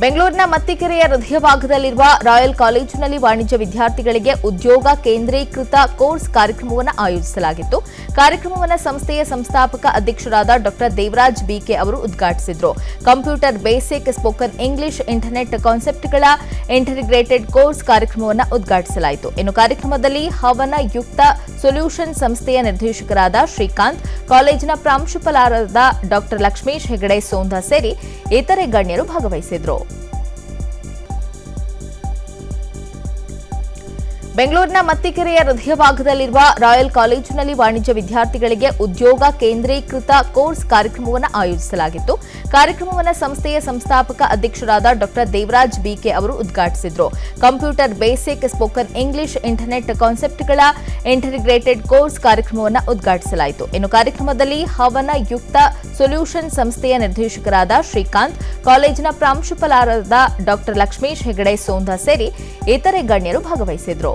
ಬೆಂಗಳೂರಿನ ಮತ್ತಿಕೆರೆಯ ಹೃದಯ ಭಾಗದಲ್ಲಿರುವ ರಾಯಲ್ ಕಾಲೇಜಿನಲ್ಲಿ ವಾಣಿಜ್ಯ ವಿದ್ಯಾರ್ಥಿಗಳಿಗೆ ಉದ್ಯೋಗ ಕೇಂದ್ರೀಕೃತ ಕೋರ್ಸ್ ಕಾರ್ಯಕ್ರಮವನ್ನು ಆಯೋಜಿಸಲಾಗಿತ್ತು. ಕಾರ್ಯಕ್ರಮವನ್ನು ಸಂಸ್ಥೆಯ ಸಂಸ್ಥಾಪಕ ಅಧ್ಯಕ್ಷರಾದ ಡಾಕ್ಟರ್ ದೇವರಾಜ್ ಬಿಕೆ ಅವರು ಉದ್ಘಾಟಿಸಿದರು. Computer basic spoken English internet ಕಾನ್ಸೆಪ್ಟ್ಗಳ integrated course ಕಾರ್ಯಕ್ರಮವನ್ನು ಉದ್ಘಾಟಿಸಲಾಯಿತು. ಇನ್ನು ಕಾರ್ಯಕ್ರಮದಲ್ಲಿ ಹವನ ಯುಕ್ತ ಸೊಲ್ಯೂಷನ್ ಸಂಸ್ಥೆಯ ನಿರ್ದೇಶಕರಾದ ಶ್ರೀಕಾಂತ್, ಕಾಲೇಜಿನ ಪ್ರಾಂಶುಪಾಲರಾದ ಡಾಕ್ಟರ್ ಲಕ್ಷ್ಮೀಶ್ ಹೆಗಡೆ ಸೋಂಧ ಸೇರಿ ಇತರೆ ಗಣ್ಯರು ಭಾಗವಹಿಸಿದ್ರು. ಬೆಂಗಳೂರಿನ ಮತ್ತಿಕೆರೆಯ ಹೃದಯ ಭಾಗದಲ್ಲಿರುವ ರಾಯಲ್ ಕಾಲೇಜಿನಲ್ಲಿ ವಾಣಿಜ್ಯ ವಿದ್ಯಾರ್ಥಿಗಳಿಗೆ ಉದ್ಯೋಗ ಕೇಂದ್ರೀಕೃತ ಕೋರ್ಸ್ ಕಾರ್ಯಕ್ರಮವನ್ನು ಆಯೋಜಿಸಲಾಗಿತ್ತು. ಕಾರ್ಯಕ್ರಮವನ್ನು ಸಂಸ್ಥೆಯ ಸಂಸ್ಥಾಪಕ ಅಧ್ಯಕ್ಷರಾದ ಡಾಕ್ಟರ್ ದೇವರಾಜ್ ಬಿಕೆ ಅವರು ಉದ್ಘಾಟಿಸಿದರು. Computer basic spoken English internet ಕಾನ್ಸೆಪ್ಟ್ಗಳ integrated course ಕಾರ್ಯಕ್ರಮವನ್ನು ಉದ್ಘಾಟಿಸಲಾಯಿತು. ಇನ್ನು ಕಾರ್ಯಕ್ರಮದಲ್ಲಿ ಹವನ ಯುಕ್ತ ಸೊಲ್ಯೂಷನ್ ಸಂಸ್ಥೆಯ ನಿರ್ದೇಶಕರಾದ ಶ್ರೀಕಾಂತ್, ಕಾಲೇಜಿನ ಪ್ರಾಂಶುಪಾಲರಾದ ಡಾಕ್ಟರ್ ಲಕ್ಷ್ಮೀಶ್ ಹೆಗಡೆ ಸೋಂಧಾ ಸೇರಿ ಇತರೆ ಗಣ್ಯರು ಭಾಗವಹಿಸಿದ್ರು.